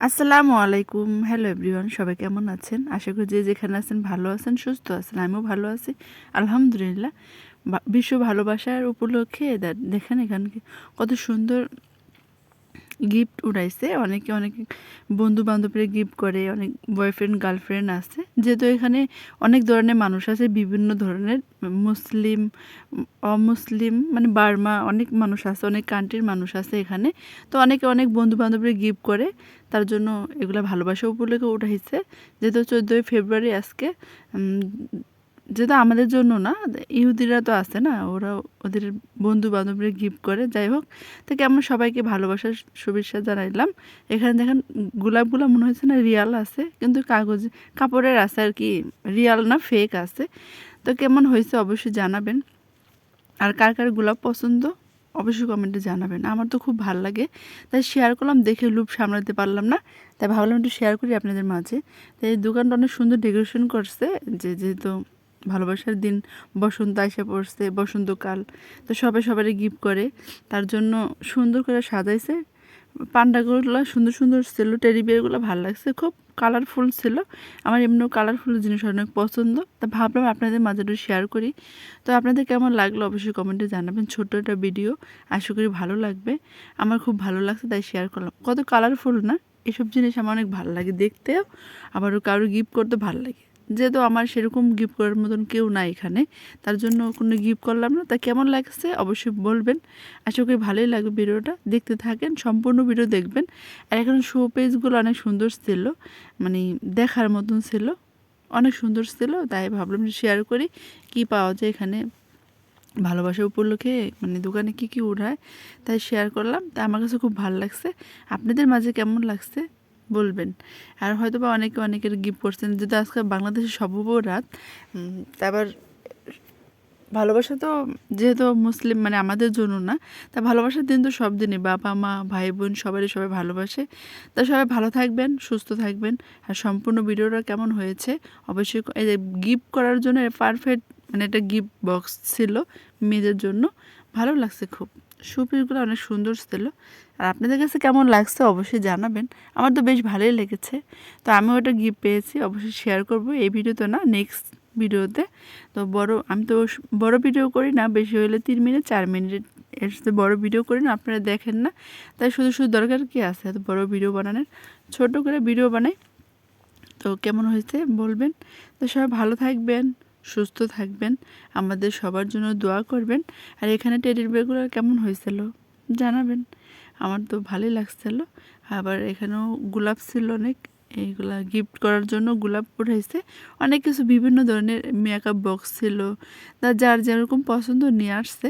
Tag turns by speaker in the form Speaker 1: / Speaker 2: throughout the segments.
Speaker 1: আসসালামু আলাইকুম। Hello everyone সবাই কেমন আছেন? আশা করি যে যেখানে আছেন ভালো আছেন, সুস্থ আছেন, আমিও ভালো আছি। আলহামদুলিল্লাহ বিশ্ব ভালোবাসার উপলক্ষে দেখেন এখানে কত সুন্দর গিফট উড়াইছে। অনেকে, অনেক বন্ধু বান্ধবীরা গিফট করে, অনেক বয়ফ্রেন্ড গার্লফ্রেন্ড আছে। যেহেতু এখানে অনেক ধরনের মানুষ আছে, বিভিন্ন ধরনের মুসলিম, অমুসলিম মানে বার্মা অনেক মানুষ আছে, অনেক কান্ট্রির মানুষ আছে এখানে। তো অনেকে অনেক বন্ধু বান্ধবীরা গিফট করে, তার জন্য এগুলো ভালোবাসা উপলক্ষে উঠাইছে যেহেতু চোদ্দোই ফেব্রুয়ারি আজকে যেহেতু আমাদের জন্য না, ইহুদিরা তো আছে না ওরা ওদের বন্ধু বান্ধবীরা গিফট করে, যাই হোক। তো কেমন সবাইকে ভালোবাসার শুভেচ্ছা জানাইলাম। এখানে দেখেন গোলাপগুলো মনে হচ্ছে না রিয়াল আছে, কিন্তু কাগজ, কাপড়ের আছে আর কি রিয়াল না ফেক আছে। তো কেমন হয়েছে অবশ্যই জানাবেন। আর কার কার গোলাপ পছন্দ, অবশ্যই কমেন্টে জানাবেন। আমার তো খুব ভালো লাগে। তাই শেয়ার করলাম, দেখে লুপ সামলাতে পারলাম না। তাই ভাবলাম একটু শেয়ার করি আপনাদের মাঝে। তাই দোকানটা অনেক সুন্দর ডেকোরেশন করছে, যে যেহেতু ভালোবাসার দিন বসন্ত এসে পড়ছে, বসন্তকাল। তো সবাই সবারই গিফট করে। তার জন্য সুন্দর করে সাজাইছে। পান্ডাগুলো সুন্দর সুন্দর ছিল টেডি বিয়ারগুলো ভালো লাগছে। খুব কালারফুল ছিল। আমার এমনিও কালারফুল জিনিস অনেক পছন্দ। তা ভাবলাম আপনাদের মাঝে একটু শেয়ার করি। তো আপনাদের কেমন লাগল অবশ্যই কমেন্টে জানাবেন। ছোট্ট একটা ভিডিও আশা করি ভালো লাগবে। আমার খুব ভালো লাগছে, তাই শেয়ার করলাম। কত কালারফুল না? এসব জিনিস আমার অনেক ভালো লাগে দেখতেও। আবারও কারও গিফট করতে ভালো লাগে। যেহেতু আমার সেরকম গিফট করার মতন কেউ নাই এখানে, তার জন্য কোনো গিফট করলাম না। তা কেমন লাগছে অবশ্যই বলবেন। আশা করি ভালোই লাগবে ভিডিওটা। দেখতে থাকেন, সম্পূর্ণ ভিডিও দেখবেন। আর এখন শো পেজগুলো অনেক সুন্দর ছিল মানে দেখার মতন ছিল, অনেক সুন্দর ছিল। তাই ভাবলাম যে শেয়ার করি, কি পাওয়া যায় এখানে। ভালোবাসা উপলক্ষে মানে দোকানে কি কি উঠায়, তাই শেয়ার করলাম। তা আমার কাছে খুব ভালো লাগছে। আপনাদের মাঝে কেমন লাগছে? বলবেন। আর হয়তো বা অনেকে অনেকের গিফট করছেন যেহেতু আজকে বাংলাদেশের রাত তারপর ভালোবাসা তো যেহেতু মুসলিম মানে আমাদের জন্য না, তা ভালোবাসার দিন তো সব দিনই। বাবা, মা, ভাই, বোন সবারই সবাই ভালোবাসে। তা সবাই ভালো থাকবেন, সুস্থ থাকবেন। আর সম্পূর্ণ ভিডিওটা কেমন হয়েছে, অবশ্যই এই যে গিফট করার জন্য পারফেক্ট মানে একটা গিফট বক্স ছিল মেয়েদের জন্য। ভালো লাগছে খুব। সুপিসগুলো অনেক সুন্দর ছিল। আর আপনাদের কাছে কেমন লাগছে অবশ্যই জানাবেন। আমার তো বেশ ভালোই লেগেছে। তো আমিও ওটা গিফট পেয়েছি, অবশ্যই শেয়ার করব এই ভিডিওতে না নেক্সট ভিডিওতে। তো বড়, আমি তো বড় ভিডিও করি না, বেশি হলে তিন মিনিট চার মিনিট এর সাথে বড় ভিডিও করি না, আপনারা দেখেন না। তাই শুধু শুধু দরকার কি আছে এত বড় ভিডিও বানানোর? ছোট করে ভিডিও বানাই। তো কেমন হয়েছে বলবেন। তো সবাই ভালো থাকবেন। সুস্থ থাকবেন, আমাদের সবার জন্য দোয়া করবেন। আর এখানে টেডির বেগুলো কেমন হয়েছিল জানাবেন। আমার তো ভালোই লাগছিল। আবার এখানেও গোলাপ ছিল অনেক। এইগুলা গিফট করার জন্য গোলাপ উঠাইছে। অনেক কিছু বিভিন্ন ধরনের মেকআপ বক্স ছিল। তা যার যেরকম পছন্দ নিয়ে আসছে।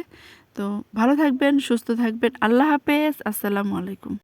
Speaker 1: তো ভালো থাকবেন, সুস্থ থাকবেন। আল্লাহ হাফেজ। আসসালামু আলাইকুম।